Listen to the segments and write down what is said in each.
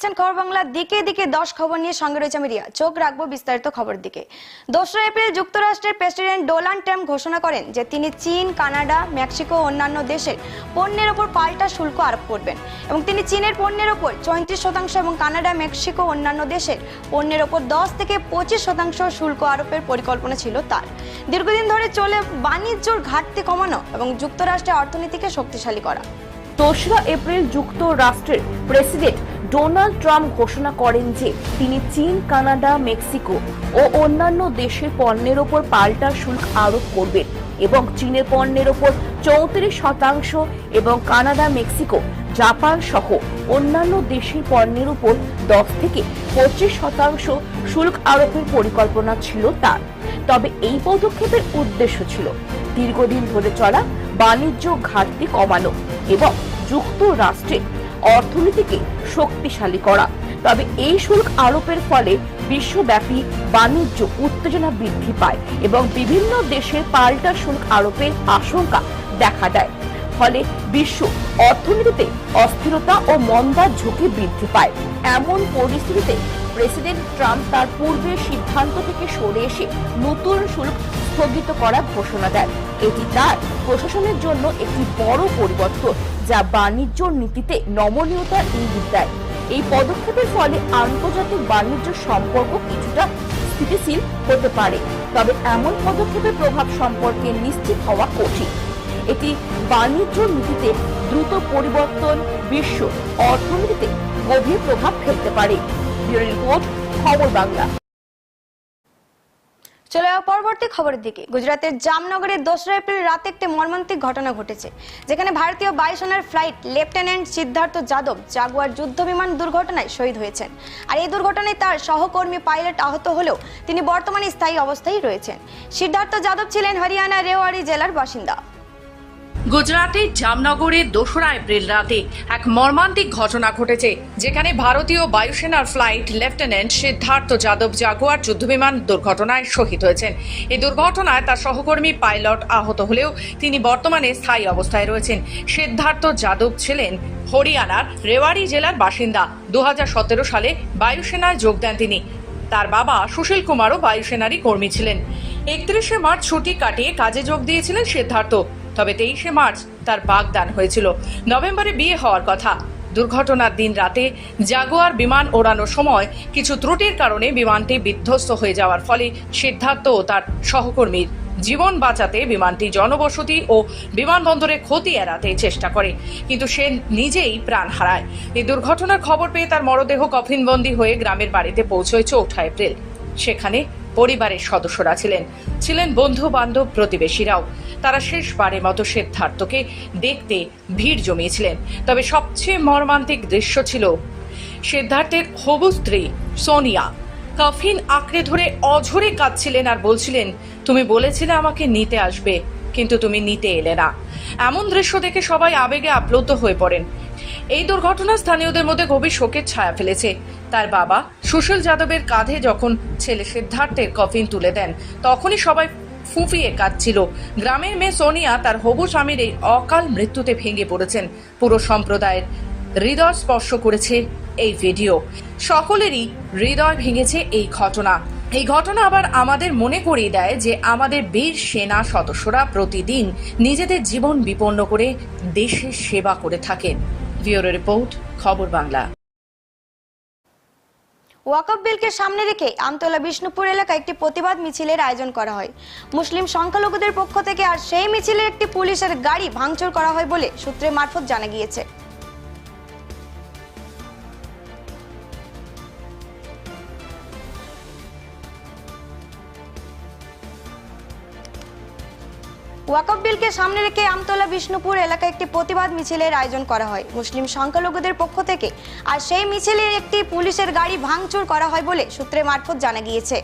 দেখছেন খবর বাংলা দিকে দিকে, দশ খবর নিয়ে সঙ্গে রয়েছে আমি রিয়া চোখ রাখব বিস্তারিত খবর দিকে। দোসরা এপ্রিল যুক্তরাষ্ট্রের প্রেসিডেন্ট ডোনাল্ড ট্রাম্প ঘোষণা করেন যে তিনি চীন, কানাডা, মেক্সিকো ও অন্যান্য দেশের পণ্যের ওপর পাল্টা শুল্ক আরোপ করবেন এবং তিনি চীনের পণ্যের ওপর চৌত্রিশ শতাংশ এবং কানাডা, মেক্সিকো অন্যান্য দেশের পণ্যের ওপর দশ থেকে পঁচিশ শতাংশ শুল্ক আরোপের পরিকল্পনা ছিল তার। দীর্ঘদিন ধরে চলে বাণিজ্যর ঘাটতি কমানো এবং যুক্তরাষ্ট্রের অর্থনীতিকে শক্তিশালী করা। দোসরা এপ্রিল যুক্তরাষ্ট্রের প্রেসিডেন্ট ডোনাল্ড ট্রাম্প ঘোষণা করেন যে তিনি চীন, কানাডা, মেক্সিকো ও অন্যান্য দেশের পণ্যের ওপর পাল্টা শুল্ক আরোপ করবেন এবং চীনের পণ্যের ওপর চৌত্রিশ শতাংশ এবং কানাডা, মেক্সিকো, জাপান সহ অন্যান্য দেশের পণ্যের উপর দশ থেকে পঁচিশ শতাংশ শুল্ক আরোপের পরিকল্পনা ছিল তার। তবে এই পদক্ষেপের উদ্দেশ্য ছিল দীর্ঘদিন ধরে চলা বাণিজ্য ঘাটতি কমানো এবং যুক্তরাষ্ট্রের অর্থনীতিকে শক্তিশালী করা। তবে এই শুল্ক আরোপের ফলে বিশ্বব্যাপী বাণিজ্য উত্তেজনা বৃদ্ধি পায় এবং বিভিন্ন দেশের পাল্টা শুল্ক আরোপের আশঙ্কা দেখা দেয়। ফলে বিশ্ব অর্থনীতিতে অস্থিরতা ও মন্দার ঝুঁকি বৃদ্ধি পায়। এমন পরিস্থিতিতে প্রেসিডেন্ট ট্রাম্প তার পূর্বের সিদ্ধান্ত থেকে সরে এসে নতুন শুল্ক স্থগিত করার ঘোষণা দেন। এটি তার প্রশাসনের জন্য একটি বড় পরিবর্তন, যা বাণিজ্য নীতিতে নমনীয়তার ইঙ্গিত দেয়। এই পদক্ষেপের ফলে আন্তর্জাতিক বাণিজ্য সম্পর্ক কিছুটা স্থিতিশীল হতে পারে, তবে এমন পদক্ষেপের প্রভাব সম্পর্কে নিশ্চিত হওয়া কঠিন। এটি বাণিজ্য নীতিতে দ্রুত পরিবর্তন, বিশ্ব অর্থনীতিতে গভীর প্রভাব ফেলতে পারে। রিপোর্ট, খবর বাংলা। চলে যাওয়া পরবর্তী খবরের দিকে। গুজরাতের জামনগরে দোসরা এপ্রিল রাতে একটি মর্মান্তিক ঘটনা ঘটেছে, যেখানে ভারতীয় বায়ুসেনার flight lieutenant Siddharth Yadav Jaguar যুদ্ধ বিমান দুর্ঘটনায় শহীদ হয়েছেন। আর এই দুর্ঘটনায় তার সহকর্মী পাইলট আহত হলেও তিনি বর্তমানে স্থায়ী অবস্থায় রয়েছেন। সিদ্ধার্থ যাদব ছিলেন হরিয়ানা রেওয়ারি জেলার বাসিন্দা। গুজরাটের জামনগরে, দোসরা এপ্রিল রাতে এক মর্মান্তিক ঘটনা ঘটেছে, যেখানে ভারতীয় বায়ুসেনার flight lieutenant Siddharth Yadav Jaguar যুদ্ধবিমান দুর্ঘটনায় শহীদ হয়েছেন। এই দুর্ঘটনায় তার সহকর্মী পাইলট আহত হলেও তিনি বর্তমানে স্থায়ী অবস্থায় রয়েছেন। সিদ্ধার্থ যাদব ছিলেন হরিয়ানার রেওয়ারি জেলার বাসিন্দা। দু হাজার সতেরো সালে বায়ুসেনায় যোগ দেন তিনি। তার বাবা সুশীল কুমারও বায়ুসেনারই কর্মী ছিলেন। একত্রিশে মার্চ ছুটি কাটিয়ে কাজে যোগ দিয়েছিলেন সিদ্ধার্থ। তবে তেইশে মার্চ তার বাগদান হয়েছিল। নভেম্বরে বিয়ে হওয়ার কথা। দুর্ঘটনার দিন রাতে জাগুয়ার বিমান ওড়ানোর সময় কিছু ত্রুটির কারণে বিমানটি বিধ্বস্ত হয়ে যাওয়ার ফলে সিদ্ধার্থ ও তার সহকর্মীর জীবন বাঁচাতে বিমানটি জনবসতি ও বিমানবন্দরে ক্ষতি এড়াতে চেষ্টা করে, কিন্তু সে নিজেই প্রাণ হারায়। এই দুর্ঘটনার খবর পেয়ে তার মরদেহ কফিনবন্দি হয়ে গ্রামের বাড়িতে পৌঁছয় চৌঠা এপ্রিল। সেখানে পরিবারের সদস্যরা ছিলেন। ছিলেন বন্ধু বান্ধব প্রতিবেশীরাও। তারা শেষবারের মতো সিদ্ধার্থকে দেখতে ভিড় জমিয়েছিলেন। তবে সবচেয়ে মর্মান্তিক দৃশ্য ছিল সিদ্ধার্থের হবু স্ত্রী সোনিয়া। কফিন আঁকড়ে ধরে অঝরে কাঁদছিলেন আর বলছিলেন, তুমি বলেছিলে আমাকে নিতে আসবে, কিন্তু তুমি নিতে এলে না। এমন দৃশ্য দেখে সবাই আবেগে আপ্লুত হয়ে পড়েন। এই দুর্ঘটনা স্থানীয়দের মধ্যে গভীর শোকের ছায়া ফেলেছে। তার বাবা সুশীল যাদবের কাঁধে যখন ছেলে সিদ্ধার্থের কফিন তুলে দেন, তখনই সবাই ফুঁফিয়ে কাঁদছিল। গ্রামের মেয়ে সোনিয়া তার হবু স্বামীর এই অকাল মৃত্যুতে ভেঙে পড়েছেন। পুরো সম্প্রদায়ের হৃদয় স্পর্শ করেছে এই ভিডিও। সকলেরই হৃদয় ভেঙেছে এই ঘটনা। এই ঘটনা আবার আমাদের মনে করিয়ে দেয় যে আমাদের বীর সেনা সদস্যরা প্রতিদিন নিজেদের জীবন বিপন্ন করে দেশের সেবা করে থাকেন। ব্যুরো রিপোর্ট, খবর বাংলা। ওয়াকফ বিলকে সামনে রেখে আমতলা বিষ্ণুপুর এলাকায় একটি প্রতিবাদ মিছিলের আয়োজন করা হয়। মুসলিম সংখ্যালঘুদের পক্ষ থেকে আর সেই মিছিলে একটি পুলিশের গাড়ি ভাঙচুর করা হয় বলে সূত্রে মারফত জানা গিয়েছে। ওয়াকফ বিলকে সামনে রেখে আমতলা বিষ্ণুপুর এলাকায় একটি প্রতিবাদ মিছিলের আয়োজন করা হয়। মুসলিম সংখ্যালঘুদের পক্ষ থেকে আর সেই মিছিলের একটি পুলিশের গাড়ি ভাঙচুর করা হয় বলে সূত্রে মারফত জানা গিয়েছে।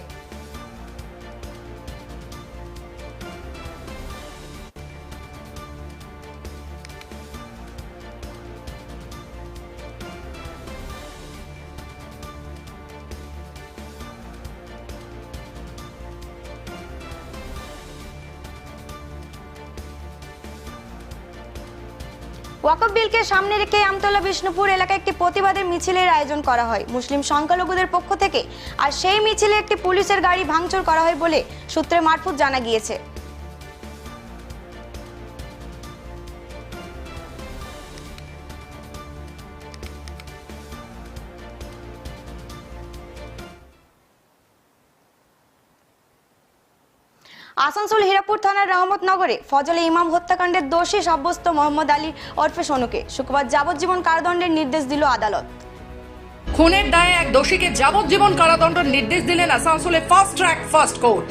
ওয়াকফ বিলকে সামনে রেখে আমতলা বিষ্ণুপুর এলাকায় একটি প্রতিবাদের মিছিলের আয়োজন করা হয়। মুসলিম সংখ্যালঘুদের পক্ষ থেকে আর সেই মিছিলে একটি পুলিশের গাড়ি ভাঙচুর করা হয় বলে সূত্রে মারফুত জানা গিয়েছে। আসানসোল হীরাপুর থানার রহমতনগরে ফজলে ইমাম হত্যাকাণ্ডের দোষী সাব্যস্ত মোহাম্মদ আলী ওরফে সনুকে। শুক্রবার যাবজ্জীবন কারাদণ্ডের নির্দেশ দিল আদালত। খুনের দায়ে এক দোষীকে যাবজ্জীবন কারাদণ্ডের নির্দেশ দিলেন আসানসোলে ফার্স্ট ট্র্যাক, ফার্স্ট কোর্ট।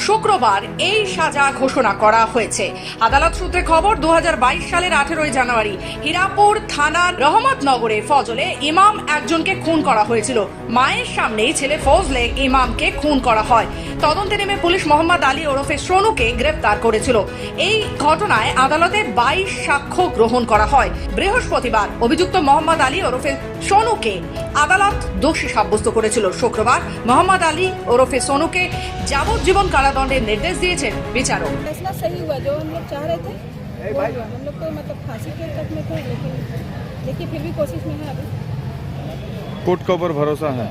শুক্রবার এই সাজা ঘোষণা করা হয়েছে। আদালত সূত্রে খবর, দুহাজার বাইশ সালের আঠেরোই জানুয়ারি হীরাপুর থানার রহমতনগরে ফজলে ইমাম একজনকে খুন করা হয়েছিল। মায়ের সামনেই ছেলে ফজলে ইমামকে খুন করা হয়। তদন্তে নেমে পুলিশ মোহাম্মদ আলী ওরফে সোনুকে গ্রেপ্তার করেছিল। এই ঘটনায় আদালতে বাইশ সাক্ষ্য গ্রহণ করা হয়। বৃহস্পতিবার অভিযুক্ত মোহাম্মদ আলী ওরফে সোনুকে আদালত দোষী সাব্যস্ত করেছিল শুক্রবার মোহাম্মদ আলী ওরফে সোনুকে যাবজ্জীবন কারাদণ্ডের নির্দেশ দিয়েছেন বিচারক फैसला सही हुआ जो हम लोग चाह रहे थे वो हुआ हम लोग तो मतलब फांसी के तक में थे लेकिन देखिए फिर भी कोशिश में है अभी कोर्ट के ऊपर भरोसा है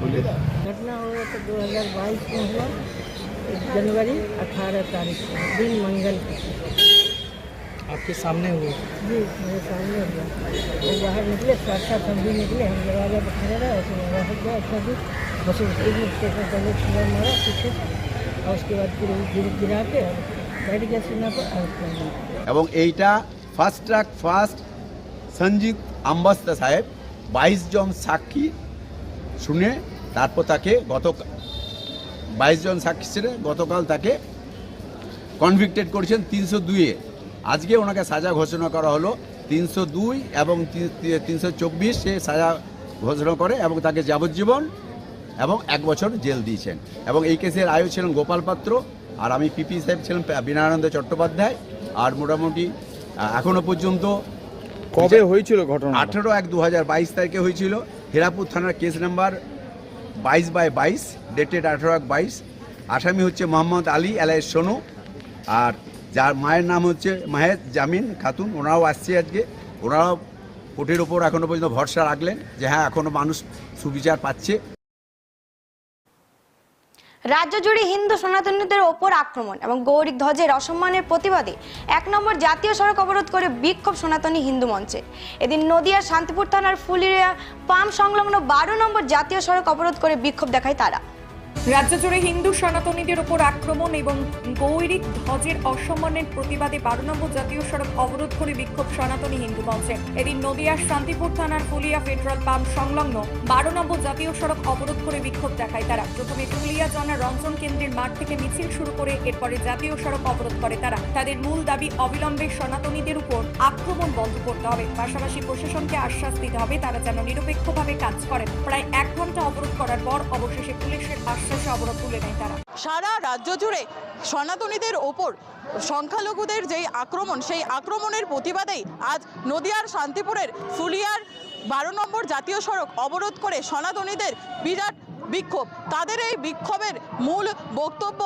बोलिए घटना हुआ तो 2022 में हुआ जनवरी 18 तारीख को दिन मंगल को आपके सामने हुए जी मेरे सामने हुआ वो बाहर निकले साथ साथ हम भी निकले हम दरवाजा पर खड़े रहे ऐसे लगा हो गया अच्छा भी बस एक मिनट स्टेशन पहले छुआ मारा पीछे और उसके बाद फिर वो गिर गिरा के और बैठ गया सीना पर और उसको हमने এবং এইটা fast track fast Sanjit Ambasta সাহেব বাইশ জন সাক্ষী শুনে তারপর তাকে গত বাইশ জন সাক্ষী ছেড়ে গতকাল তাকে কনভিক্টেড করেছেন তিনশো দুইয়ে আজকে ওনাকে সাজা ঘোষণা করা হলো। তিনশো দুই এবং তিনশো চব্বিশ সে সাজা ঘোষণা করে এবং তাকে যাবজ্জীবন এবং এক বছর জেল দিয়েছেন। এবং এই কেসের আয়ু ছিলেন গোপাল পাত্র আর আমি পিপি সাহেব ছিলেন বিনয়ানন্দ চট্টোপাধ্যায়। আর মোটামুটি এখনও পর্যন্ত কবে হয়েছিল ঘটনা আঠেরো এক দু হাজার বাইশ তারিখে হয়েছিল। হিরাপুর থানার কেস নাম্বার বাইশ বাই বাইশ ডেটেড আঠেরো এক বাইশ। আসামি হচ্ছে মোহাম্মদ আলী এলাই সোনু। আর যার মায়ের নাম হচ্ছে মাহেদ জামিন খাতুন। ওনারাও আসছে আজকে। ওনারাও কোর্টের ওপর এখনও পর্যন্ত ভরসা রাখলেন যে হ্যাঁ এখনও মানুষ সুবিচার পাচ্ছে। রাজ্য জুড়ে হিন্দু সনাতনীদের ওপর আক্রমণ এবং গৌরিক ধ্বজের অসম্মানের প্রতিবাদে এক নম্বর জাতীয় সড়ক অবরোধ করে বিক্ষোভ সনাতনী হিন্দু মঞ্চে। এদিন নদিয়ার শান্তিপুর থানার ফুলিয়া পাম সংলগ্ন বারো নম্বর জাতীয় সড়ক অবরোধ করে বিক্ষোভ দেখায় তারা। রাজ্য জুড়ে হিন্দু সনাতনীদের উপর আক্রমণ এবং গৈরিক ধ্বজের অসম্মানের প্রতিবাদে বারো নম্বর জাতীয় সড়ক অবরোধ করে বিক্ষোভ সনাতনী হিন্দু মঞ্চে। এদিন নদিয়ার শান্তিপুর থানার ফুলিয়া পেট্রোল পাম্প সংলগ্ন বারো নম্বর জাতীয় সড়ক অবরোধ করে বিক্ষোভ দেখায় তারা। প্রথমে ফুলিয়া জনা রঞ্জন কেন্দ্রের মাঠ থেকে মিছিল শুরু করে এরপরে জাতীয় সড়ক অবরোধ করে তারা। তাদের মূল দাবি অবিলম্বে সনাতনীদের উপর আক্রমণ বন্ধ করতে হবে। পাশাপাশি প্রশাসনকে আশ্বাস দিতে হবে, তারা যেন নিরপেক্ষভাবে কাজ করেন। প্রায় এক ঘণ্টা অবরোধ করার পর অবশেষে পুলিশের আশ্বাসে অবরোধ তুলে নেয় তারা। সারা রাজ্য জুড়ে সনাতনীদের ওপর সংখ্যালঘুদের যেই আক্রমণ, সেই আক্রমণের প্রতিবাদেই আজ নদিয়ার শান্তিপুরের ফুলিয়ার বারো নম্বর জাতীয় সড়ক অবরোধ করে সনাতনীদের বিরাট বিক্ষোভ। তাদের এই বিক্ষোভের মূল বক্তব্য,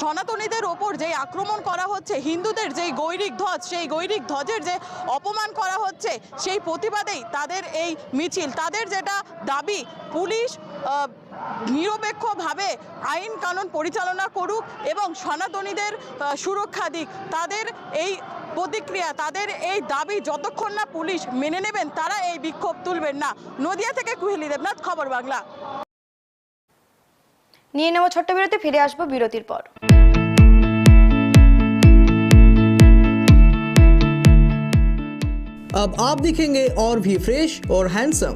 সনাতনীদের ওপর যেই আক্রমণ করা হচ্ছে, হিন্দুদের যেই গৈরিক ধ্বজ, সেই গৈরিক ধ্বজের যে অপমান করা হচ্ছে, সেই প্রতিবাদেই তাদের এই মিছিল, তাদের যেটা দাবি, পুলিশ নিরপেক্ষভাবে আইন কানুন পরিচালনা করুক এবং সনাতনীদের আহ, সুরক্ষা দিক তাদের এই প্রতিক্রিয়া তাদের এই দাবি যতক্ষণ না পুলিশ মেনে নেবেন তারা এই বিক্ষোভ তুলবেন না নদিয়া থেকে কুহেলি দেবনাথ খবর বাংলা নিয়ে নেব ছোট্ট বিরতি ফিরে আসবো বিরতির পর अब आप दिखेंगे और भी फ्रेश और हैंडसम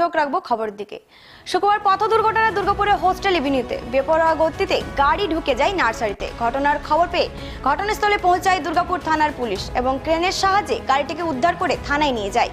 চোখ রাখব খবরের দিকে। শুক্রবার পথ দুর্ঘটনা দুর্গাপুরে হোস্টেল এভিনিউতে বেপরোয়া গতিতে গাড়ি ঢুকে যায় নার্সারিতে। ঘটনার খবর পেয়ে ঘটনাস্থলে পৌঁছায় দুর্গাপুর থানার পুলিশ এবং ক্রেনের সাহায্যে গাড়িটিকে উদ্ধার করে থানায় নিয়ে যায়।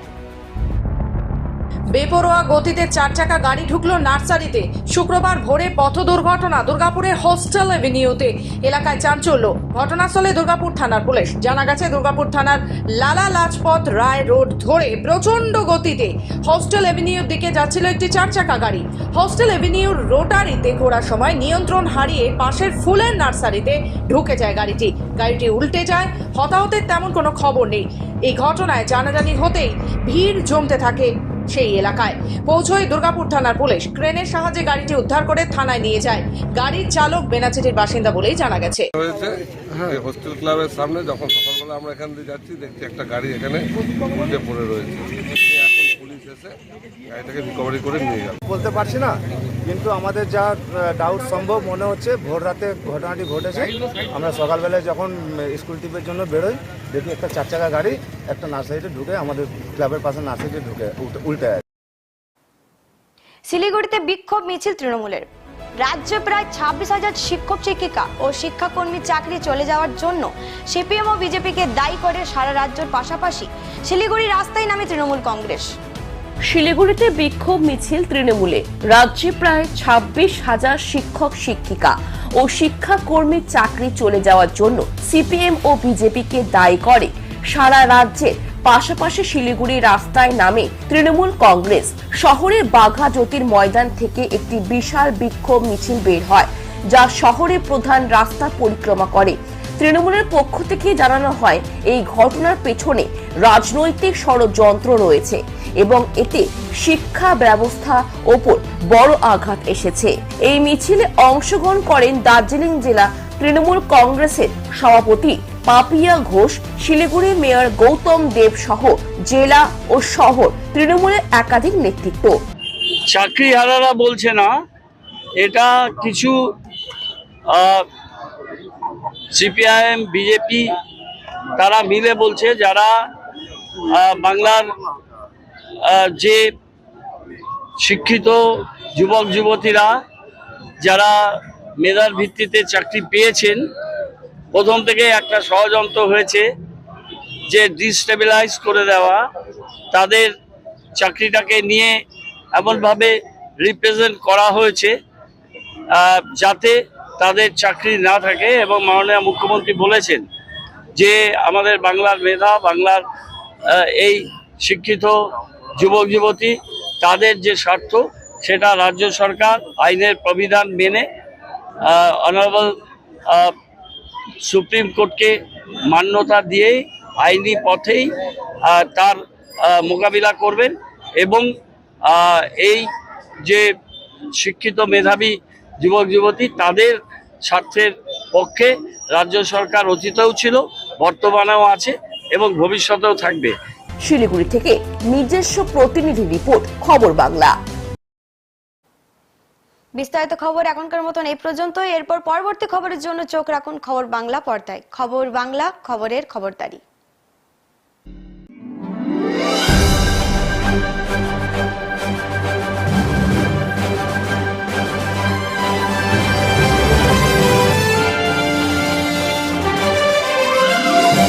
বেপরোয়া গতিতে চার চাকা গাড়ি ঢুকলো নার্সারিতে। শুক্রবার ভোরে পথ দুর্ঘটনা, দুর্গাপুরের হোস্টেল এভিনিউতে। এলাকায় চাঞ্চল্য। ঘটনাস্থলে দুর্গাপুর থানার পুলিশ। জানা গেছে, দুর্গাপুর থানার লালা লাজপথ রায় রোড ধরে প্রচণ্ড গতিতে হোস্টেল এভিনিউর দিকে যাচ্ছিল একটি চার চাকা গাড়ি। হোস্টেল এভিনিউর রোটারিতে ঘোরার সময় নিয়ন্ত্রণ হারিয়ে পাশের ফুলের নার্সারিতে ঢুকে যায় গাড়িটি। গাড়িটি উল্টে যায়। হতাহতের তেমন কোনো খবর নেই। এই ঘটনায় জানাজানি হতেই ভিড় জমতে থাকে সেই এলাকায়। পৌঁছয় দুর্গাপুর থানার পুলিশ। ক্রেনের সাহায্যে গাড়িটি উদ্ধার করে থানায় নিয়ে যায়। গাড়ির চালক বেনাচিটির বাসিন্দা বলেই জানা গেছে। হোস্টেল ক্লাবের সামনে যখন সকালবেলা আমরা এখান দিয়ে যাচ্ছি, দেখছি একটা গাড়ি এখানে পড়ে রয়েছে। এসে গাড়িটাকে রিকভারি করে নিয়ে গেল। বলতে পারছি না কিন্তু আমাদের যা ডাউট সম্ভব মনে হচ্ছে ভোর রাতে ঘটনাটি ঘটেছে। আমরা সকালবেলায় যখন স্কুল ট্রিপের জন্য বেরোই দেখি একটা চার চাকা গাড়ি একটা নার্সারিতে ঢুকে আমাদের ক্লাবের পাশে নার্সারিতে ঢুকে উল্টে- উল্টে আছে শিলিগুড়িতে বিক্ষোভ মিছিল তৃণমূলের। রাজ্যে প্রায় ছাব্বিশ হাজার শিক্ষক শিক্ষিকা ও শিক্ষাকর্মী চাকরি চলে যাওয়ার জন্য সিপিএম ও বিজেপিকে দায়ী করে সারা রাজ্যের পাশাপাশি শিলিগুড়ি রাস্তায় নামে তৃণমূল কংগ্রেস। শিলিগুড়িতে বিক্ষোভ মিছিল তৃণমূলে। রাজ্যে প্রায় ছাব্বিশ হাজার শিক্ষক, শিক্ষিকা ও শিক্ষাকর্মীর চাকরি চলে যাওয়ার জন্য সিপিএম ও বিজেপিকে দায়ী করে। সারা রাজ্যের পাশাপাশি শিলিগুড়ি রাস্তায় নামে তৃণমূল কংগ্রেস। শহরের বাঘা জ্যোতির ময়দান থেকে একটি বিশাল বিক্ষোভ মিছিল বের হয়, যা শহরের প্রধান রাস্তা পরিক্রমা করে। তৃণমূলের পক্ষ থেকে জানানো হয়, এই ঘটনার পেছনে রাজনৈতিক ষড়যন্ত্র রয়েছে। এবং এতে শিক্ষা ব্যবস্থা ওপর বড় আঘাত এসেছে। এই মিছিলে অংশগ্রহণ করেন দার্জিলিং জেলা তৃণমূল কংগ্রেসের সভাপতি পাপিয়া ঘোষ শিলিগুড়ি মেয়র গৌতম দেব সহ জেলা ও শহর তৃণমূলের একাধিক নেতৃত্ব। চাকরিহারারা বলছে না, এটা কিছু সিপিআইএম, বিজেপি, তারা মিলে বলছে যারা বাংলার যে শিক্ষিত যুবক, যুবতীরা যারা মেধার ভিত্তিতে চাকরি পেয়েছেন, প্রথম থেকে একটা ষড়যন্ত্র হয়েছে যে ডিস্টেবিলাইজ করে দেওয়া, তাদের চাকরিটাকে নিয়ে এমনভাবে রিপ্রেজেন্ট করা হয়েছে যাতে তাদের চাকরি না থাকে এবং মাননীয় মুখ্যমন্ত্রী বলেছেন যে আমাদের বাংলার মেধা, বাংলার এই শিক্ষিত যুবক যুবতী, তাদের যে স্বার্থ, সেটা রাজ্য সরকার আইনের প্রবিধান মেনে অনারেবল সুপ্রিম কোর্টকে মান্যতা দিয়েই, আইনি পথেই তার মোকাবিলা করবেন এবং এই যে শিক্ষিত মেধাবী যুবক যুবতী, তাদের স্বার্থের পক্ষে রাজ্য সরকার অতীতেও ছিল, বর্তমানেও আছে এবং ভবিষ্যতেও থাকবে। শিলিগুড়ি থেকে নিজস্ব প্রতিনিধি রিপোর্ট, খবর বাংলা। বিস্তারিত খবর এখনকার মতন এই পর্যন্ত এরপর পরবর্তী খবরের জন্য চোখ রাখুন খবর বাংলা পর্দায়। খবর বাংলা, খবরের খবরদারি।